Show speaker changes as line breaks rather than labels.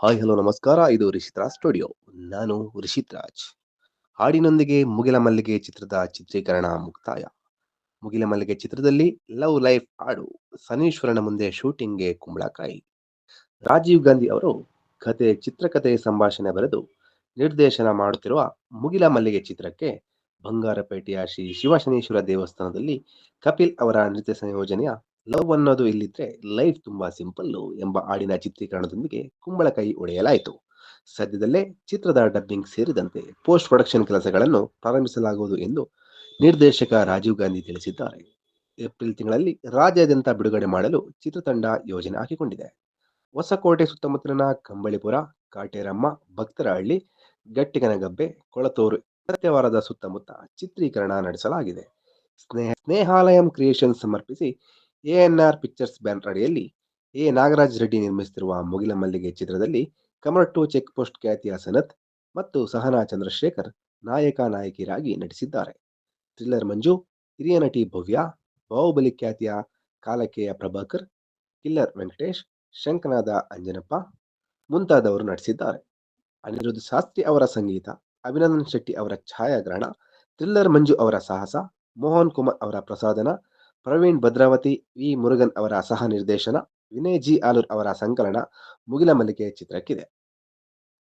Hi, hello, ನಮಸ್ಕಾರ. ಇದು Rishith Raj studio. ನಾನು ರಿಷಿತ್ ರಾಜ್ ಹಾಡಿನೊಂದಿಗೆ ಮುಗಿಲ ಮಲ್ಲಿಗೆ ಚಿತ್ರದ ಚಿತ್ರೀಕರಣ ಮುಕ್ತಾಯ. ಮುಗಿಲ ಮಲ್ಲಿಗೆ ಚಿತ್ರದಲ್ಲಿ ಲವ್ ಲೈಫ್ ಹಾಡು ಸನೀಶ್ವರನ ಮುಂದೆ ಶೂಟಿಂಗ್ಗೆ ಕುಂಬಳಕಾಯಿ. ರಾಜೀವ್ ಗಾಂಧಿ ಅವರು ಕತೆ ಚಿತ್ರಕಥೆ ಸಂಭಾಷಣೆ ಬರೆದು ನಿರ್ದೇಶನ ಮಾಡುತ್ತಿರುವ ಮುಗಿಲ ಮಲ್ಲಿಗೆ ಚಿತ್ರಕ್ಕೆ ಬಂಗಾರಪೇಟೆಯ ಶ್ರೀ ಶಿವಶನೀಶ್ವರ ದೇವಸ್ಥಾನದಲ್ಲಿ ಕಪಿಲ್ ಅವರ ನೃತ್ಯ ಸಂಯೋಜನೆಯ ಲವ್ ಅನ್ನೋದು ಇಲ್ಲಿದ್ರೆ ಲೈಫ್ ತುಂಬಾ ಸಿಂಪಲ್ಲು ಎಂಬ ಹಾಡಿನ ಚಿತ್ರೀಕರಣದೊಂದಿಗೆ ಕುಂಬಳಕಾಯಿ ಒಡೆಯಲಾಯಿತು. ಸದ್ಯದಲ್ಲೇ ಚಿತ್ರದ ಡಬ್ಬಿಂಗ್ ಸೇರಿದಂತೆ ಪೋಸ್ಟ್ ಪ್ರೊಡಕ್ಷನ್ ಕೆಲಸಗಳನ್ನು ಪ್ರಾರಂಭಿಸಲಾಗುವುದು ಎಂದು ನಿರ್ದೇಶಕ ರಾಜೀವ್ ಗಾಂಧಿ ತಿಳಿಸಿದ್ದಾರೆ. ಏಪ್ರಿಲ್ ತಿಂಗಳಲ್ಲಿ ರಾಜ್ಯಾದ್ಯಂತ ಬಿಡುಗಡೆ ಮಾಡಲು ಚಿತ್ರತಂಡ ಯೋಜನೆ ಹಾಕಿಕೊಂಡಿದೆ. ಹೊಸಕೋಟೆ ಸುತ್ತಮುತ್ತಲಿನ ಕಂಬಳಿಪುರ, ಕಾಟೇರಮ್ಮ, ಭಕ್ತರಹಳ್ಳಿ, ಗಟ್ಟಿಗನಗಬ್ಬೆ, ಕೊಳತೂರು ಸತ್ಯವಾರದ ಸುತ್ತಮುತ್ತ ಚಿತ್ರೀಕರಣ ನಡೆಸಲಾಗಿದೆ. ಸ್ನೇಹ, ಸ್ನೇಹಾಲಯಂ ಕ್ರಿಯೇಷನ್ ಸಮರ್ಪಿಸಿ ಎಎನ್ಆರ್ ಪಿಕ್ಚರ್ಸ್ ಬ್ಯಾನರ್ ಅಡಿಯಲ್ಲಿ ಎ ನಾಗರಾಜ್ ರೆಡ್ಡಿ ನಿರ್ಮಿಸುತ್ತಿರುವ ಮುಗಿಲ ಮಲ್ಲಿಗೆ ಚಿತ್ರದಲ್ಲಿ ಕಮರ್ ಟು ಚೆಕ್ ಪೋಸ್ಟ್ ಖ್ಯಾತಿಯ ಸನತ್ ಮತ್ತು ಸಹನಾ ಚಂದ್ರಶೇಖರ್ ನಾಯಕ, ನಾಯಕಿಯರಾಗಿ ನಟಿಸಿದ್ದಾರೆ. ಥ್ರಿಲ್ಲರ್ ಮಂಜು, ಹಿರಿಯ ನಟಿ ಭವ್ಯ, ಬಾಹುಬಲಿ ಖ್ಯಾತಿಯ ಕಾಲಕೆಯ ಪ್ರಭಾಕರ್, ಕಿಲ್ಲರ್ ವೆಂಕಟೇಶ್, ಶಂಕನಾದ ಅಂಜನಪ್ಪ ಮುಂತಾದವರು ನಟಿಸಿದ್ದಾರೆ. ಅನಿರುದ್ಧ ಶಾಸ್ತ್ರಿ ಅವರ ಸಂಗೀತ, ಅಭಿನಂದನ್ ಶೆಟ್ಟಿ ಅವರ ಛಾಯಾಗ್ರಹಣ, ಥ್ರಿಲ್ಲರ್ ಮಂಜು ಅವರ ಸಾಹಸ, ಮೋಹನ್ ಕುಮಾರ್ ಅವರ ಪ್ರಸಾದನ ಪ್ರವೀಣ್ ಭದ್ರಾವತಿ ವಿ. ಮುರುಗನ್ ಅವರ ಸಹ ನಿರ್ದೇಶನ, ವಿನಯ್ ಜಿ. ಆಲೂರ್ ಅವರ ಸಂಕಲನ ಮುಗಿಲ ಮಲ್ಲಿಗೆ ಚಿತ್ರಕ್ಕಿದೆ.